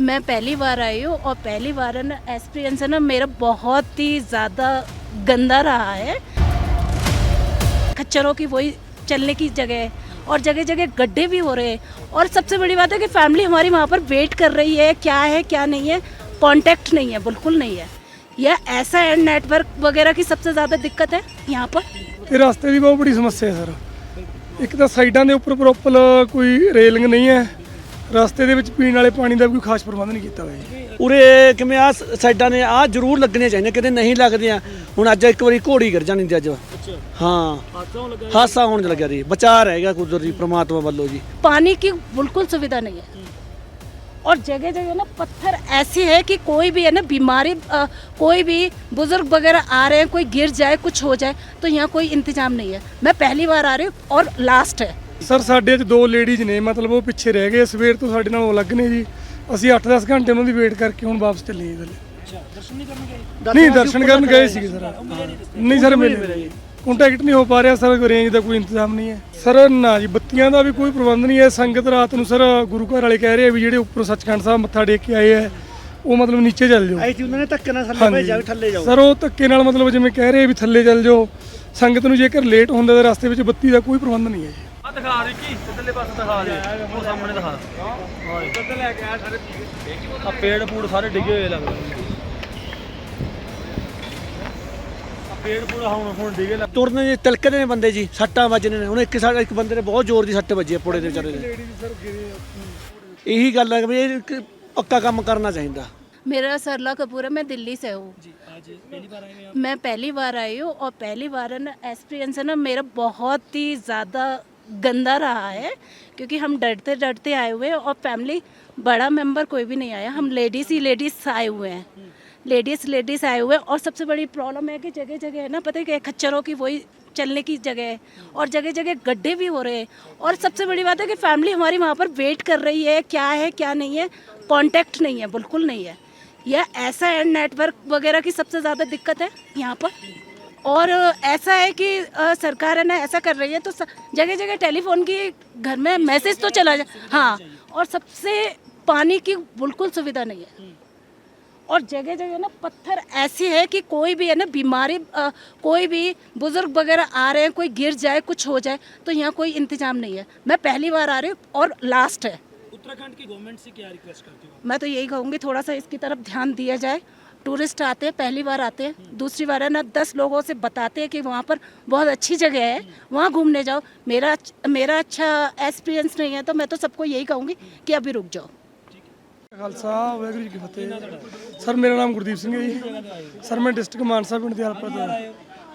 मैं पहली बार आई हूँ और पहली बार है ना एक्सपीरियंस है ना, मेरा बहुत ही ज़्यादा गंदा रहा है। खच्चरों की वही चलने की जगह है और जगह जगह गड्ढे भी हो रहे हैं। और सबसे बड़ी बात है कि फैमिली हमारी वहाँ पर वेट कर रही है, क्या है, क्या नहीं है कॉन्टेक्ट नहीं है, बिल्कुल नहीं है। यह ऐसा है नेटवर्क वगैरह की सबसे ज़्यादा दिक्कत है यहाँ पर? रास्ते की बहुत बड़ी समस्या है, सर। एक तो साइडा के उपर प्रॉपर कोई रेलिंग नहीं है। ਰਸਤੇ ਦੇ ਵਿੱਚ ਪੀਣ ਵਾਲੇ ਪਾਣੀ ਦਾ ਵੀ ਕੋਈ ਖਾਸ ਪ੍ਰਬੰਧ ਨਹੀਂ ਕੀਤਾ ਹੋਇਆ ਜੀ ਉਰੇ ਕਿਵੇਂ ਆ ਸਾਈਡਾਂ ਨੇ ਆ ਜ਼ਰੂਰ ਲੱਗਣੀਆਂ ਚਾਹੀਦੀਆਂ ਕਿਤੇ ਨਹੀਂ ਲੱਗਦੀਆਂ ਹੁਣ ਅੱਜ ਇੱਕ ਵਾਰੀ ਘੋੜੀ ਗਿਰ ਜਾਣੀ ਤੇ ਅੱਜ ਹਾਂ ਹਾਸਾ ਹੋਣ ਲੱਗਿਆ ਜੀ ਬਚਾ ਰਹੇਗਾ ਕੁਦਰਤੀ ਪ੍ਰਮਾਤਮਾ ਵੱਲੋਂ ਜੀ पानी की बिल्कुल सुविधा नहीं है और जगह जगह ना पत्थर ऐसे है कि कोई भी है ना बीमारी अ, कोई भी बुजुर्ग वगैरह आ रहे हैं कोई गिर जाए कुछ हो जाए तो यहाँ कोई इंतजाम नहीं है मैं पहली बार आ रही हूँ और लास्ट है ਸਰ ਸਾਡੇ ਅੱਜ ਦੋ ਲੇਡੀਜ਼ ਨੇ ਮਤਲਬ ਉਹ ਪਿੱਛੇ ਰਹਿ ਗਏ ਸਵੇਰ ਤੋਂ ਸਾਡੇ ਨਾਲ ਅਲੱਗ ਨੇ ਜੀ। ਅਸੀਂ 8-10 ਘੰਟੇ ਉਹਨਾਂ ਦੀ ਵੇਟ ਕਰਕੇ ਹੁਣ ਵਾਪਸ ਚੱਲੇ ਜੀ ਥੱਲੇ ਨਹੀਂ ਦਰਸ਼ਨ ਕਰਨ ਗਏ ਸੀਗੇ ਸਰ। ਨਹੀਂ ਸਰ ਮਿਲੇ ਕੰਟੈਕਟ ਨਹੀਂ ਹੋ ਪਾ ਰਿਹਾ ਸਰ ਰੇਂਜ ਦਾ ਕੋਈ ਇੰਤਜ਼ਾਮ ਨਹੀਂ ਹੈ। ਸਰ ਨਾ ਜੀ ਬੱਤੀਆਂ ਦਾ ਵੀ ਕੋਈ ਪ੍ਰਬੰਧ ਨਹੀਂ ਹੈ। ਸੰਗਤ ਰਾਤ ਨੂੰ ਸਰ ਗੁਰੂ ਘਰ ਵਾਲੇ ਕਹਿ ਰਹੇ ਆ ਵੀ ਜਿਹੜੇ ਉੱਪਰ ਸੱਚਖੰਡ ਸਾਹਿਬ ਮੱਥਾ ਟੇਕ ਕੇ ਆਏ ਆ ਉਹ ਮਤਲਬ ਨੀਚੇ ਚੱਲ ਜਾਓ। ਆਈ ਸੀ ਉਹਨਾਂ ਨੇ ਧੱਕੇ ਨਾਲ ਥੱਲੇ ਭੇਜਿਆ ਵੀ ਥੱਲੇ ਜਾਓ। ਸਰ ਉਹ ਧੱਕੇ ਨਾਲ ਮਤਲਬ ਜਿਵੇਂ ਕਹਿ ਰਹੇ ਆ ਵੀ ਥੱਲੇ ਚੱਲ ਜਾਓ। ਸੰਗਤ ਨੂੰ ਜੇਕਰ ਲੇਟ ਹੁੰਦਾ ਤਾਂ ਰਸਤੇ ਵਿੱਚ ਬੱਤੀ ਦਾ ਕੋਈ ਪ੍ਰਬੰਧ ਨਹੀਂ ਹੈ ਜੀ। ਦਿਖਾ ਰਹੀ ਕੀ ਇਧਰਲੇ ਪਾਸੇ ਦਿਖਾ ਦੇ ਉਹ ਸਾਹਮਣੇ ਦਿਖਾ ਹਾਂ ਇੱਧਰ ਲੈ ਕੇ ਆ ਸਾਰੇ ਆ ਪੇੜ ਪੂੜ ਸਾਰੇ ਡਿੱਗੇ ਹੋਏ ਲੱਗਦੇ ਆ ਪੇੜ ਪੂੜ ਹੁਣ ਹੁਣ ਡਿੱਗੇ ਲੱਗ ਤੁਰਨ ਜੀ ਤਿਲਕਦੇ ਨੇ ਬੰਦੇ ਜੀ ਸੱਟਾਂ ਵੱਜਣੇ ਨੇ ਹੁਣ ਇੱਕ ਸਾਡਾ ਇੱਕ ਬੰਦੇ ਨੇ ਬਹੁਤ ਜ਼ੋਰ ਦੀ ਸੱਟ ਵੱਜੀ ਹੈ ਪੁੜੇ ਦੇ ਵਿਚਾਰੇ ਦੇ ਇਹੀ ਗੱਲ ਹੈ ਵੀ ਇਹ ਇੱਕ ਪੱਕਾ ਕੰਮ ਕਰਨਾ ਚਾਹੀਦਾ मेरा सरला कपूर है मैं दिल्ली से हूँ मैं पहली बार आई हूँ और पहली बार है ना एक्सपीरियंस है ना मेरा बहुत ही ज़्यादा गंदा रहा है, क्योंकि हम डरते डरते आए हुए हैं और फैमिली बड़ा मेंबर कोई भी नहीं आया, हम लेडीज़ ही लेडीज़ आए हुए हैं। लेडीज़ लेडीज़ आए हुए हैं और सबसे बड़ी प्रॉब्लम है कि जगह जगह है ना, पता है कि खच्चरों की वही चलने की जगह है और जगह जगह गड्ढे भी हो रहे हैं और सबसे बड़ी बात है कि फैमिली हमारी वहाँ पर वेट कर रही है, क्या है, क्या नहीं है कांटेक्ट नहीं है, बिल्कुल नहीं है। यह ऐसा है नेटवर्क वगैरह की सबसे ज़्यादा दिक्कत है यहाँ पर। और ऐसा है कि सरकार है ना ऐसा कर रही है तो जगह जगह टेलीफोन की घर में मैसेज तो चला जाए हाँ और सबसे पानी की बिल्कुल सुविधा नहीं है। और जगह जगह ना पत्थर ऐसे है कि कोई भी है ना बीमारी कोई भी बुज़ुर्ग वगैरह आ रहे हैं कोई गिर जाए कुछ हो जाए तो यहाँ कोई इंतज़ाम नहीं है। मैं पहली बार आ रही हूँ और लास्ट है। उत्तराखंड की गवर्नमेंट से क्या रिक्वेस्ट करते हो मैं तो यही कहूँगी थोड़ा सा इसकी तरफ़ ध्यान दिया जाए। टूरिस्ट आते हैं पहली बार आते हैं दूसरी बार है ना दस लोगों से बताते हैं कि वहाँ पर बहुत अच्छी जगह है वहाँ घूमने जाओ मेरा मेरा अच्छा एक्सपीरियंस नहीं है तो मैं तो सबको यही कहूँगी कि अभी रुक जाओ ਖਾਲਸਾ ਵਾਹਿਗੁਰੂ ਜੀ ਕੀ ਫਤਿਹ ਸਰ ਮੇਰਾ ਨਾਮ ਗੁਰਦੀਪ ਸਿੰਘ ਹੈ ਜੀ ਸਰ ਮੈਂ ਡਿਸਟ੍ਰਿਕਟ ਮਾਨਸਾ ਪਿੰਡ ਦੇ ਹਲਪਾ ਤੋਂ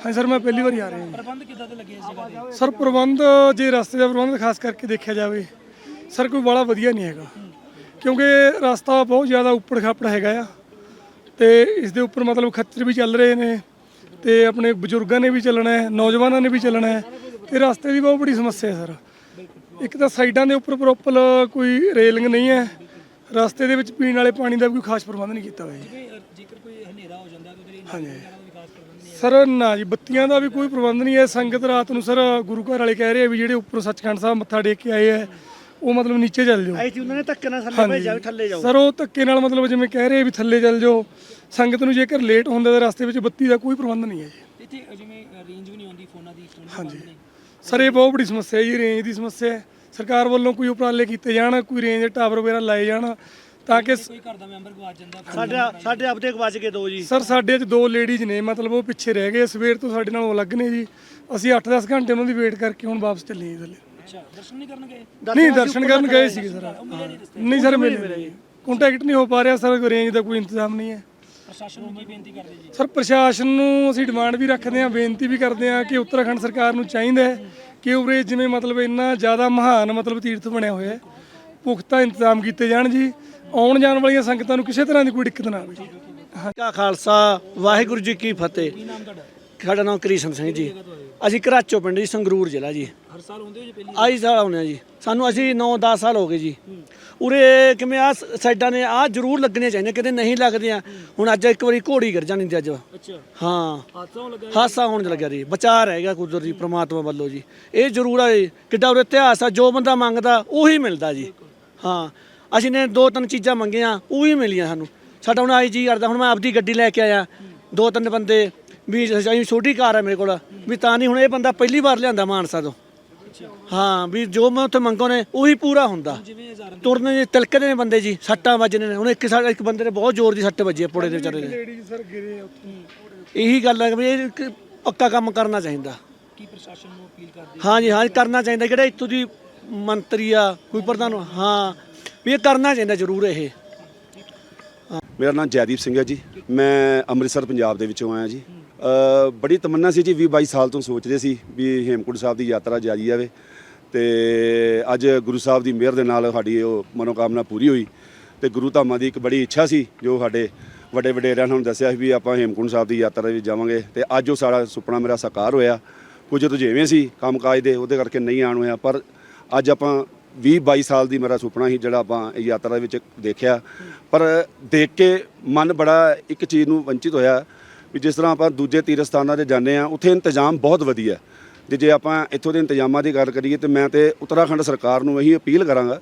ਹਾਂ ਸਰ ਮੈਂ ਪਹਿਲੀ ਵਾਰੀ ਆ ਰਿਹਾ ਜੀ ਪ੍ਰਬੰਧ ਕਿੱਦਾਂ ਦੇ ਲੱਗੇ ਇਸ ਜਗ੍ਹਾ ਤੇ ਸਰ ਪ੍ਰਬੰਧ ਜੇ ਰਸਤੇ ਦਾ ਪ੍ਰਬੰਧ ਖਾਸ ਕਰਕੇ ਦੇਖਿਆ ਜਾਵੇ ਸਰ ਕੋਈ ਬੜਾ ਵਧੀਆ ਨਹੀਂ ਹੈਗਾ ਕਿਉਂਕਿ ਰਸਤਾ ਬਹੁਤ ਜ਼ਿਆਦਾ ਉੱਪੜ ਖਾਪੜ ਹੈਗਾ ਆ ਤੇ ਇਸ ਦੇ ਉੱਪਰ ਮਤਲਬ ਖੱਚਰ ਵੀ ਚੱਲ ਰਹੇ ਨੇ ਤੇ ਆਪਣੇ ਬਜ਼ੁਰਗਾਂ ਨੇ ਵੀ ਚੱਲਣਾ ਹੈ ਨੌਜਵਾਨਾਂ ਨੇ ਵੀ ਚੱਲਣਾ ਹੈ ਤੇ ਰਸਤੇ ਦੀ ਬਹੁਤ ਬੜੀ ਸਮੱਸਿਆ ਹੈ ਸਰ। ਇੱਕ ਤਾਂ ਸਾਈਡਾਂ ਦੇ ਉੱਪਰ ਪ੍ਰੋਪਰ ਕੋਈ ਰੇਲਿੰਗ ਨਹੀਂ ਹੈ ਰਸਤੇ ਦੇ ਵਿੱਚ ਪੀਣ ਵਾਲੇ ਪਾਣੀ ਦਾ ਵੀ ਕੋਈ ਖਾਸ ਪ੍ਰਬੰਧ ਨਹੀਂ ਕੀਤਾ ਹੋਇਆ ਜੀ। ਜੇਕਰ ਕੋਈ ਹਨੇਰਾ ਹੋ ਜਾਂਦਾ ਤਾਂ ਤੇਰੀ ਹਾਂਜੀ। ਸਰ ਨਾ ਜੀ ਬੱਤੀਆਂ ਦਾ ਵੀ ਕੋਈ ਪ੍ਰਬੰਧ ਨਹੀਂ ਹੈ। ਸੰਗਤ ਰਾਤ ਨੂੰ ਸਰ ਗੁਰੂ ਘਰ ਵਾਲੇ ਕਹਿ ਰਹੇ ਆ ਵੀ ਜਿਹੜੇ ਉੱਪਰ ਸੱਚਖੰਡ ਸਾਹਿਬ ਮੱਥਾ ਟੇਕ ਕੇ ਆਏ ਆ ਉਹ ਮਤਲਬ ਨੀਚੇ ਚੱਲ ਜਾਓ। ਆਈ ਸੀ ਉਹਨਾਂ ਨੇ ਧੱਕੇ ਨਾਲ ਥੱਲੇ ਭੇਜਿਆ ਵੀ ਥੱਲੇ ਜਾਓ। ਸਰ ਉਹ ਧੱਕੇ ਨਾਲ ਮਤਲਬ ਜਿਵੇਂ ਕਹਿ ਰਹੇ ਆ ਵੀ ਥੱਲੇ ਚੱਲ ਜਾਓ। ਸੰਗਤ ਨੂੰ ਜੇਕਰ ਲੇਟ ਹੁੰਦਾ ਤਾਂ ਰਸਤੇ ਵਿੱਚ ਬੱਤੀ ਦਾ ਕੋਈ ਪ੍ਰਬੰਧ ਨਹੀਂ ਹੈ ਜੀ। ਇੱਥੇ ਜਿਵੇਂ ਰੇਂਜ ਵੀ ਨਹੀਂ ਆਉਂਦੀ ਫੋਨਾਂ ਦੀ ਹਾਂਜੀ। ਸਰ ਇਹ ਬਹੁਤ ਬੜੀ ਸਮੱਸਿਆ ਹੈ ਜੀ ਰੇਂਜ ਦੀ ਸਮੱਸਿਆ ਹੈ। ਸਰਕਾਰ ਵੱਲੋਂ ਕੋਈ ਉਪਰਾਲੇ ਕੀਤੇ ਜਾਣ ਕੋਈ ਰੇਂਜ ਟਾਵਰ ਵਗੈਰਾ ਲਾਏ ਜਾਣ ਤਾਂ ਕਿ ਕੋਈ ਘਰ ਦਾ ਮੈਂਬਰ ਗਵਾਚ ਜਾਂਦਾ ਸਾਡੇ ਸਾਡੇ ਆਪਦੇ ਗਵਾਚ ਕੇ ਦੋ ਜੀ। ਸਰ ਸਾਡੇ ਅੱਜ ਦੋ ਲੇਡੀਜ਼ ਨੇ ਮਤਲਬ ਉਹ ਪਿੱਛੇ ਰਹਿ ਗਏ ਸਵੇਰ ਤੋਂ ਸਾਡੇ ਨਾਲ ਅਲੱਗ ਨੇ ਜੀ। ਅਸੀਂ 8-10 ਘੰਟੇ ਉਹਨਾਂ ਦੀ ਵੇਟ ਕਰਕੇ ਹੁਣ ਵਾਪਸ ਚੱਲੇ ਜੀ ਥੱਲੇ। ਅੱਛਾ ਦਰਸ਼ਨ ਨਹੀਂ ਕਰਨ ਗਏ ਨਹੀਂ ਦਰਸ਼ਨ ਕਰਨ ਗਏ ਸੀਗੇ ਸਰ। ਨਹੀਂ ਸਰ ਮਿਲੇ ਕੰਟੈਕਟ ਨਹੀਂ ਹੋ ਪਾ ਰਿਹਾ ਸਰ ਰੇਂਜ ਦਾ ਕੋਈ ਇੰਤਜ਼ਾਮ ਨਹੀਂ ਹੈ। ਪ੍ਰਸ਼ਾਸਨ ਨੂੰ ਕੀ ਬੇਨਤੀ ਕਰਦੇ ਜੀ? ਸਰ ਪ੍ਰਸ਼ਾਸਨ ਨੂੰ ਅਸੀਂ ਡਿਮਾਂਡ ਵੀ ਰੱਖਦੇ ਹਾਂ ਬੇਨਤੀ ਵੀ ਕਰਦੇ ਹਾਂ ਕਿ ਉੱਤਰਾਖੰਡ ਸਰਕਾਰ ਨੂੰ ਚਾਹੀਦਾ ਹੈ ਕਿ ਉਰੇ ਜਿਵੇਂ ਮਤਲਬ ਇੰਨਾ ਜ਼ਿਆਦਾ ਮਹਾਨ ਮਤਲਬ ਤੀਰਥ ਬਣਿਆ ਹੋਇਆ ਹੈ ਪੁਖਤਾ ਇੰਤਜ਼ਾਮ ਕੀਤੇ ਜਾਣ ਜੀ ਆਉਣ ਜਾਣ ਵਾਲੀਆਂ ਸੰਗਤਾਂ ਨੂੰ ਕਿਸੇ ਤਰ੍ਹਾਂ ਦੀ ਕੋਈ ਦਿੱਕਤ ਨਾ ਆਵੇ। ਜੀ ਕਾ ਖਾਲਸਾ ਵਾਹਿਗੁਰੂ ਜੀ ਕੀ ਫਤਿਹ ਸਾਡਾ ਨਾਮ ਕ੍ਰਿਸ਼ਨ ਸਿੰਘ ਜੀ। ਅਸੀਂ ਘਰਾਚੋ ਪਿੰਡ ਜੀ ਸੰਗਰੂਰ ਜ਼ਿਲ੍ਹਾ ਜੀ। ਹਰ ਸਾਲ ਹੁੰਦੇ ਹੋ ਜੀ ਪਹਿਲੀ ਆਈ ਸਾਲ ਆਉਂਦੇ ਆ ਜੀ। ਸਾਨੂੰ ਅਸੀਂ 9-10 ਸਾਲ ਹੋ ਗਏ ਜੀ। ਉਰੇ ਕਿਵੇਂ ਆ ਸਾਈਡਾਂ ਨੇ ਆ ਜ਼ਰੂਰ ਲੱਗਣੀਆਂ ਚਾਹੀਦੀਆਂ ਕਿਤੇ ਨਹੀਂ ਲੱਗਦੀਆਂ ਹੁਣ ਅੱਜ ਇੱਕ ਵਾਰੀ ਘੋੜੀ ਗਿਰ ਜਾਣੀ ਤੇ ਅੱਜ। ਅੱਛਾ। ਹਾਂ। ਹਾਦਸਾ ਹੋਣ ਲੱਗਾ ਹਾਸਾ ਹੋਣ ਲੱਗਿਆ ਜੀ। ਬਚਾ ਰਹੇਗਾ ਕੁਦਰਤੀ ਪ੍ਰਮਾਤਮਾ ਵੱਲੋਂ ਜੀ। ਇਹ ਜ਼ਰੂਰ ਹੈ ਜੀ, ਕਿੱਡਾ ਉਰੇ ਇਤਿਹਾਸ ਆ ਜੋ ਬੰਦਾ ਮੰਗਦਾ ਉਹੀ ਮਿਲਦਾ ਜੀ। ਹਾਂ। ਅਸੀਂ ਨੇ ਦੋ ਤਿੰਨ ਚੀਜ਼ਾਂ ਮੰਗੀਆਂ ਉਹ ਵੀ ਮਿਲੀਆਂ ਸਾਨੂੰ। ਸਾਡਾ ਹੁਣ ਆਈ ਜੀ ਕਰਦਾ ਹੁਣ ਮੈਂ ਆਪਦੀ ਗੱਡੀ ਲੈ ਕੇ ਆਇਆ। ਦੋ ਤਿੰਨ ਬੰਦੇ ਵੀ ਅਸੀਂ ਛੋਟੀ ਕਾਰ ਹੈ ਮੇਰੇ ਕੋਲ। ਵੀ ਤਾਂ ਨਹੀਂ ਹੁਣ ਇਹ ਬੰਦਾ ਪਹਿਲੀ ਵਾਰ ਲਿਆਂਦਾ ਮਾਨਸਾ ਤੋਂ। ਹਾਂ ਵੀ ਜੋ ਮੈਂ ਉੱਥੇ ਮੰਗੋ ਨੇ ਉਹੀ ਪੂਰਾ ਹੁੰਦਾ। ਤੁਰਨੇ ਜੀ ਤਿਲਕਦੇ ਨੇ ਬੰਦੇ ਜੀ ਸੱਟਾਂ ਵੱਜਣੇ ਨੇ। ਹੁਣ ਇੱਕ ਸਾ- ਇੱਕ ਬੰਦੇ ਨੇ ਬਹੁਤ ਜ਼ੋਰ ਦੀ ਸੱਟ ਵੱਜੀ ਹੈ ਪੁੜੇ ਦੇ ਵਿਚਾਰੇ ਦੇ। ਇਹੀ ਗੱਲ ਹੈ ਵੀ ਇਹ ਪੱਕਾ ਕੰਮ ਕਰਨਾ ਚਾਹੀਦਾ। ਕੀ ਪ੍ਰਸ਼ਾਸਨ ਨੂੰ ਅਪੀਲ ਕਰਦੇ ਹਾਂਜੀ ਹਾਂ ਕਰਨਾ ਚਾਹੀਦਾ। ਜਿਹੜਾ ਇੱਥੋਂ ਦੀ ਮੰਤਰੀ ਆ ਕੋਈ ਪ੍ਰਧਾਨ ਹਾਂ ਵੀ ਇਹ ਕਰਨਾ ਚਾਹੀਦਾ ਜ਼ਰੂਰ ਇਹ। ਮੇਰਾ ਨਾਮ ਜੈਦੀਪ ਸਿੰਘ ਹੈ ਜੀ। ਮੈਂ ਅੰਮ੍ਰਿਤਸਰ ਪੰਜਾਬ ਦੇ ਵਿੱਚੋਂ ਆਇਆ ਜੀ। ਬੜੀ ਤਮੰਨਾ ਸੀ ਜੀ 20 22 ਸਾਲ ਤੋਂ ਸੋਚਦੇ ਸੀ ਵੀ ਹੇਮਕੁੰਟ ਸਾਹਿਬ ਦੀ ਯਾਤਰਾ ਜਾਰੀ ਜਾਵੇ ਤੇ ਅੱਜ ਗੁਰੂ ਸਾਹਿਬ ਦੀ ਮਿਹਰ ਦੇ ਨਾਲ ਸਾਡੀ ਉਹ ਮਨੋਕਾਮਨਾ ਪੂਰੀ ਹੋਈ ਤੇ ਗੁਰੂ ਧਾਮਾਂ ਦੀ ਇੱਕ ਬੜੀ ਇੱਛਾ ਸੀ ਜੋ ਸਾਡੇ ਵੱਡੇ ਵਡੇਰਿਆਂ ਨੇ ਦੱਸਿਆ ਸੀ ਵੀ ਆਪਾਂ ਹੇਮਕੁੰਟ ਸਾਹਿਬ ਦੀ ਯਾਤਰਾ ਵਿੱਚ ਜਾਵਾਂਗੇ ਤੇ ਅੱਜ ਉਹ ਸਾਡਾ ਸੁਪਨਾ ਮੇਰਾ ਸਾਕਾਰ ਹੋਇਆ। ਕੁਝ ਰੁਝੇਵੇਂ ਸੀ ਕੰਮਕਾਜ ਦੇ ਉਹਦੇ ਕਰਕੇ ਨਹੀਂ ਆਣ ਹੋਇਆ, ਪਰ ਅੱਜ ਆਪਾਂ 20 22 ਸਾਲ ਦੀ ਮੇਰਾ ਸੁਪਨਾ ਸੀ ਜਿਹੜਾ ਆਪਾਂ ਇਹ ਯਾਤਰਾ ਵਿੱਚ ਦੇਖਿਆ। ਪਰ ਦੇਖ ਕੇ ਮਨ ਬੜਾ ਇੱਕ ਚੀਜ਼ ਨੂੰ ਵੰਚਿਤ ਹੋਇਆ ਵੀ ਜਿਸ ਤਰ੍ਹਾਂ ਆਪਾਂ ਦੂਜੇ ਤੀਰਥ ਸਥਾਨਾਂ ਤੇ ਜਾਂਦੇ ਆ ਉੱਥੇ ਇੰਤਜ਼ਾਮ ਬਹੁਤ ਵਧੀਆ ਤੇ ਜੇ ਆਪਾਂ ਇੱਥੋਂ ਦੇ ਇੰਤਜ਼ਾਮਾਂ ਦੀ ਗੱਲ ਕਰੀਏ ਤੇ ਮੈਂ ਤੇ ਉੱਤਰਾਖੰਡ ਸਰਕਾਰ ਨੂੰ ਇਹੀ ਅਪੀਲ ਕਰਾਂਗਾ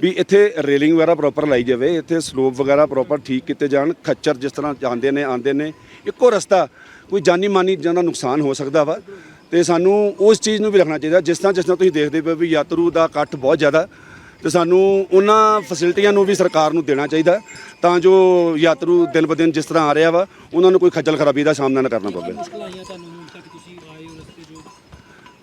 ਵੀ ਇੱਥੇ ਰੇਲਿੰਗ ਵਗੈਰਾ ਪ੍ਰੋਪਰ ਲਾਈ ਜਾਵੇ, ਇੱਥੇ ਸਲੋਪ ਵਗੈਰਾ ਪ੍ਰੋਪਰ ਠੀਕ ਕੀਤੇ ਜਾਣ, ਖੱਚਰ ਜਿਸ ਤਰ੍ਹਾਂ ਜਾਂਦੇ ਨੇ, ਆਉਂਦੇ ਨੇ, ਇੱਕੋ ਰਸਤਾ ਕੋਈ ਜਾਨੀ ਮਾਨੀ ਜਿਹਨਾਂ ਦਾ ਨੁਕਸਾਨ ਹੋ ਸਕਦਾ ਵਾ। ਤੇ ਸਾਨੂੰ ਉਸ ਚੀਜ਼ ਨੂੰ ਵੀ ਰੱਖਣਾ ਚਾਹੀਦਾ, ਜਿਸ ਤਰ੍ਹਾਂ ਜਿਸ ਤਰ੍ਹਾਂ ਤੁਸੀਂ ਦੇਖਦੇ ਪਏ ਵੀ ਯਾਤਰੂ ਦਾ ਇਕੱਠ ਬਹੁਤ ਜ਼ਿਆਦਾ ਤੇ ਸਾਨੂੰ ਉਹਨਾਂ ਫੈਸਿਲਿਟੀਆਂ ਨੂੰ ਵੀ ਸਰਕਾਰ ਨੂੰ ਦੇਣਾ ਚਾਹੀਦਾ ਤਾਂ ਜੋ ਯਾਤਰੂ ਦਿਨ ਬ ਦਿਨ ਜਿਸ ਤਰ੍ਹਾਂ ਆ ਰਿਹਾ ਵਾ, ਉਹਨਾਂ ਨੂੰ ਕੋਈ ਖੱਜਲ ਖਰਾਬੀ ਦਾ ਸਾਹਮਣਾ ਨਾ ਕਰਨਾ ਪਵੇ ਮੁਸ਼ਕਲਾਂ ਆਈਆਂ ਤੁਹਾਨੂੰ ਹੁਣ ਤੱਕ ਤੁਸੀਂ ਆਏ ਹੋ ਰਸਤੇ ਜੋ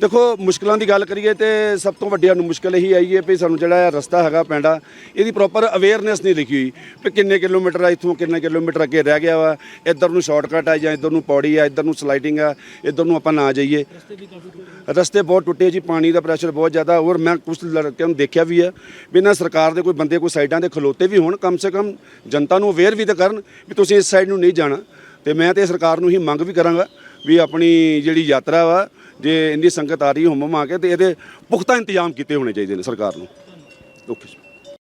ਦੇਖੋ, ਮੁਸ਼ਕਲਾਂ ਦੀ ਗੱਲ ਕਰੀਏ ਤੇ ਸਭ ਤੋਂ ਵੱਡੀ ਸਾਨੂੰ ਮੁਸ਼ਕਲ ਇਹੀ ਆਈ ਹੈ ਵੀ ਸਾਨੂੰ ਜਿਹੜਾ ਰਸਤਾ ਹੈਗਾ ਪੈਂਡਾ ਇਹਦੀ ਪ੍ਰੋਪਰ ਅਵੇਅਰਨੈਸ ਨਹੀਂ ਲਿਖੀ ਹੋਈ ਵੀ ਕਿੰਨੇ ਕਿਲੋਮੀਟਰ ਆ, ਇੱਥੋਂ ਕਿੰਨੇ ਕਿਲੋਮੀਟਰ ਅੱਗੇ ਰਹਿ ਗਿਆ ਵਾ, ਇੱਧਰ ਨੂੰ ਸ਼ਾਰਟਕਟ ਆ ਜਾਂ ਇੱਧਰ ਨੂੰ ਪੌੜੀ ਆ, ਇੱਧਰ ਨੂੰ ਸਲਾਈਡਿੰਗ ਆ, ਇੱਧਰ ਨੂੰ ਆਪਾਂ ਨਾ ਜਾਈਏ। ਰਸਤੇ ਬਹੁਤ ਟੁੱਟੇ ਜੀ, ਪਾਣੀ ਦਾ ਪ੍ਰੈਸ਼ਰ ਬਹੁਤ ਜ਼ਿਆਦਾ ਔਰ ਮੈਂ ਕੁਝ ਲੜਕਿਆਂ ਨੂੰ ਦੇਖਿਆ ਵੀ ਆ ਵੀ ਇਹਨਾਂ ਸਰਕਾਰ ਦੇ ਕੋਈ ਬੰਦੇ, ਕੋਈ ਸਾਈਡਾਂ ਦੇ ਖਲੋਤੇ ਵੀ ਹੋਣ, ਕਮ ਸੇ ਕਮ ਜਨਤਾ ਨੂੰ ਅਵੇਅਰ ਵੀ ਤਾਂ ਕਰਨ ਵੀ ਤੁਸੀਂ ਇਸ ਸਾਈਡ ਨੂੰ ਨਹੀਂ ਜਾਣਾ। ਤੇ ਮੈਂ ਤੇ ਸਰਕਾਰ ਨੂੰ ਹੀ ਮੰਗ ਵੀ ਕਰਾਂਗਾ ਵੀ ਆਪਣੀ ਜਿਹੜੀ ਯਾਤਰਾ ਵਾ ਜੇ ਇੰਨੀ ਸੰਗਤ ਆ ਰਹੀ ਹੁੰਮ ਆ ਕੇ, ਤੇ ਇਹਦੇ ਪੁਖਤਾ ਇੰਤਜ਼ਾਮ ਕੀਤੇ ਹੋਣੇ ਚਾਹੀਦੇ ਨੇ ਸਰਕਾਰ ਨੂੰ। ਓਕੇ